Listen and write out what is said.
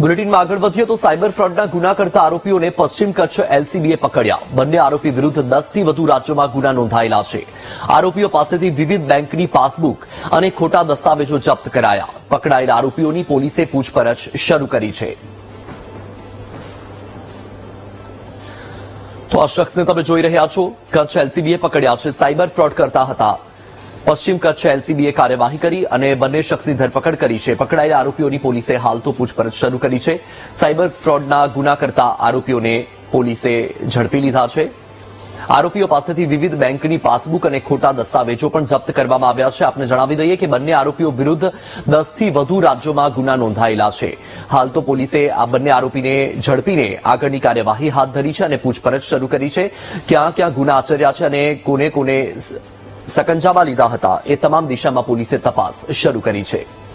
બુલેટિનમાં આગળ વધીએ તો સાયબર ફ્રોડના ગુના કરતા આરોપીઓને પશ્ચિમ કચ્છ એલસીબીએ પકડ્યા. બંને આરોપી વિરુદ્ધ દસથી વધુ રાજ્યોમાં ગુના નોંધાયેલા છે. આરોપીઓ પાસેથી વિવિધ બેંકની પાસબુક અને ખોટા દસ્તાવેજો જપ્ત કરાયા. પકડાયેલા આરોપીઓની પોલીસે પૂછપરછ શરૂ કરી છે. તો આ શખ્સને તમે જોઈ રહ્યા છો, કચ્છ એલસીબીએ પકડ્યા છે. સાયબર ફ્રોડ કરતા હતા પશ્ચિમ કચ્છ એલસીબીએ કાર્યવાહી કરી અને બંને શખ્સની ધરપકડ કરી છે. પકડાયેલા આરોપીઓની પોલીસે હાલ તો પૂછપરછ શરૂ કરી છે. સાયબર ફ્રોડના ગુના કરતા આરોપીઓને પોલીસે ઝડપી લીધા છે. આરોપીઓ પાસેથી વિવિધ બેંકની પાસબુક અને ખોટા દસ્તાવેજો પણ જપ્ત કરવામાં આવ્યા છે. આપને જણાવી દઈએ કે બંને આરોપીઓ વિરુદ્ધ દસથી વધુ રાજ્યોમાં ગુના નોંધાયેલા છે. હાલ તો પોલીસે આ બંને આરોપીને ઝડપીને આગળની કાર્યવાહી હાથ ધરી છે અને પૂછપરછ શરૂ કરી છે. ક્યાં ક્યાં ગુના આચર્યા છે અને કોને કોને સકંજામાં લીધા હતા. એ તમામ દિશામાં પોલીસે તપાસ શરૂ કરી છે.